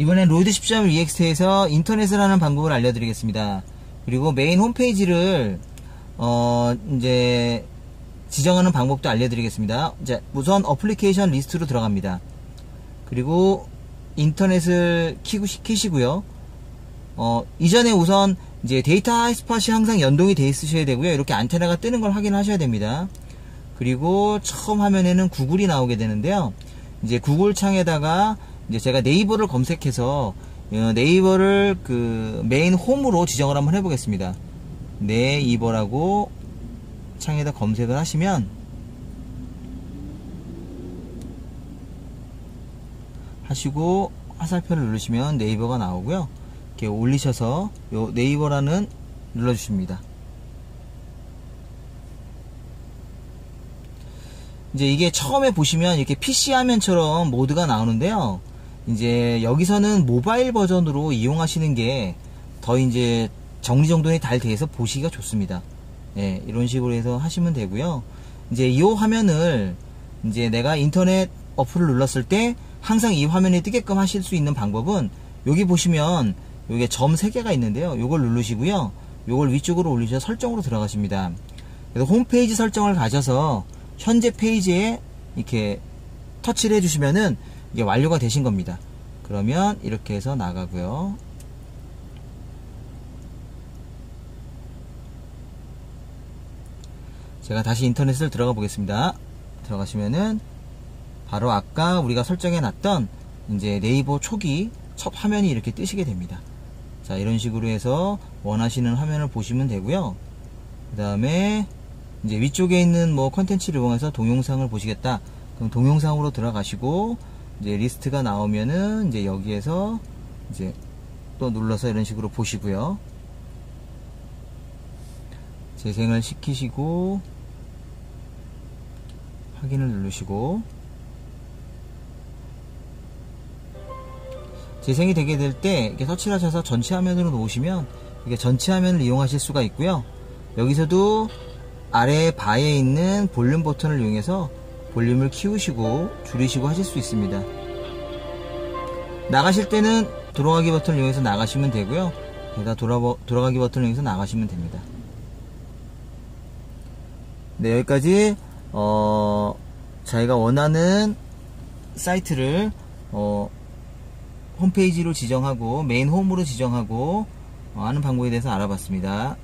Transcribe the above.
이번엔 로드 10.ex에서 인터넷을 하는 방법을 알려드리겠습니다. 그리고 메인 홈페이지를 어 이제 지정하는 방법도 알려드리겠습니다. 자, 우선 어플리케이션 리스트로 들어갑니다. 그리고 인터넷을 키고 키시고요. 어, 이전에 우선 이제 데이터 하이스팟이 항상 연동이 돼 있으셔야 되고요. 이렇게 안테나가 뜨는 걸 확인하셔야 됩니다. 그리고 처음 화면에는 구글이 나오게 되는데요. 이제 구글 창에다가 이제 제가 네이버를 검색해서 어, 네이버를 그 메인 홈으로 지정을 한번 해보겠습니다. 네이버라고 창에다 검색을 하시면 하시고 화살표를 누르시면 네이버가 나오고요. 이렇게 올리셔서 요 네이버라는 눌러주십니다. 이제 이게 처음에 보시면 이렇게 PC 화면처럼 모드가 나오는데요. 이제 여기서는 모바일 버전으로 이용하시는 게 더 이제 정리정돈이 잘 돼서 보시기가 좋습니다. 예, 이런 식으로 해서 하시면 되고요. 이제 이 화면을 이제 내가 인터넷 어플을 눌렀을 때 항상 이 화면에 뜨게끔 하실 수 있는 방법은 여기 보시면 여기에 점 3개가 있는데요. 이걸 누르시고요. 이걸 위쪽으로 올리셔서 설정으로 들어가십니다. 그래서 홈페이지 설정을 가셔서 현재 페이지에 이렇게 터치를 해주시면은 이게 완료가 되신 겁니다. 그러면 이렇게 해서 나가고요. 제가 다시 인터넷을 들어가 보겠습니다. 들어가시면은 바로 아까 우리가 설정해 놨던 이제 네이버 초기 첫 화면이 이렇게 뜨시게 됩니다. 자 이런 식으로 해서 원하시는 화면을 보시면 되고요. 그 다음에 이제 위쪽에 있는 뭐 컨텐츠를 이용해서 동영상을 보시겠다. 그럼 동영상으로 들어가시고 이제 리스트가 나오면은 이제 여기에서 이제 또 눌러서 이런 식으로 보시고요. 재생을 시키시고 확인을 누르시고 재생이 되게 될 때 이렇게 터치를 하셔서 전체 화면으로 놓으시면 이게 전체 화면을 이용하실 수가 있고요. 여기서도 아래 바에 있는 볼륨 버튼을 이용해서 볼륨을 키우시고 줄이시고 하실 수 있습니다. 나가실 때는 돌아가기 버튼을 이용해서 나가시면 되고요. 여기다 돌아, 돌아가기 버튼을 이용해서 나가시면 됩니다. 네, 여기까지 어, 자기가 원하는 사이트를 어, 홈페이지로 지정하고 메인 홈으로 지정하고 어, 하는 방법에 대해서 알아봤습니다.